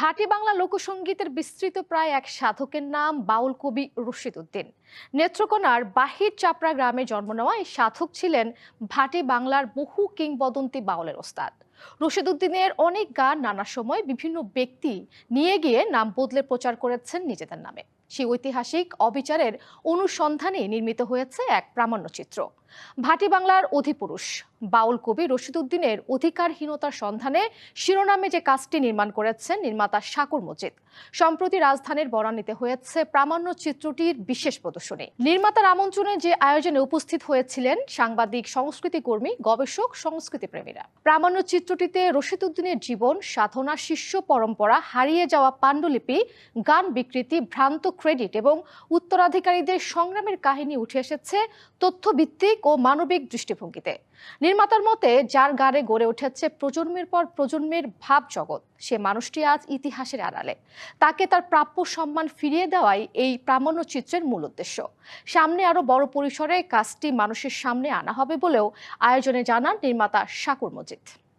ভাটি বাংলা লোকসঙ্গীতের বিস্তৃত প্রায় এক সাধকের নাম বাউল কবি রশিদ উদ্দিন। নেত্রকোনার বাহির চাপড়া গ্রামে জন্ম নেওয়া এই সাধক ছিলেন ভাটি বাংলার বহু কিংবদন্তি বাউলের ওস্তাদ। রশিদ উদ্দিনের অনেক গান নানা সময় বিভিন্ন ব্যক্তি নিয়ে গিয়ে নাম বদলে প্রচার করেছেন নিজেদের নামে। সেই ঐতিহাসিক অবিচারের অনুসন্ধানে নির্মিত হয়েছে এক প্রামাণ্যচিত্র। ভাটি বাংলার অধিপুরুষ। বাউল কবি রশিদ উদ্দিনের অধিকারহীনতার সন্ধানে শিরোনামে যে কাজটি নির্মাণ করেছেন নির্মাতা শাকুর মজিদ, সম্প্রতি রাজধানীর বরানীতে হয়েছে প্রামাণ্য চিত্রটির বিশেষ প্রদর্শনী। নির্মাতার আমন্ত্রণে যে আয়োজনে উপস্থিত হয়েছিলেন সাংবাদিক, সংস্কৃতি কর্মী, গবেষক, সংস্কৃতি প্রেমীরা। প্রামাণ্য চিত্রটিতে রশিদ উদ্দিনের জীবন, সাধনা, শিষ্য পরম্পরা, হারিয়ে যাওয়া পাণ্ডুলিপি, গান বিকৃতি, ভ্রান্ত ক্রেডিট এবং উত্তরাধিকারীদের সংগ্রামের কাহিনী উঠে এসেছে তথ্যভিত্তিক ও মানবিক দৃষ্টিভঙ্গিতে। নির্মাতার মতে, যার গাড়ে গড়ে উঠেছে প্রজন্মের পর প্রজন্মের ভাব জগৎ, সে মানুষটি আজ ইতিহাসের আড়ালে। তাকে তার প্রাপ্য সম্মান ফিরিয়ে দেওয়াই এই প্রামাণ্য চিত্রের মূল উদ্দেশ্য। সামনে আরও বড় পরিসরে কাজটি মানুষের সামনে আনা হবে বলেও আয়োজনে জানান নির্মাতা শাকুর মজিদ।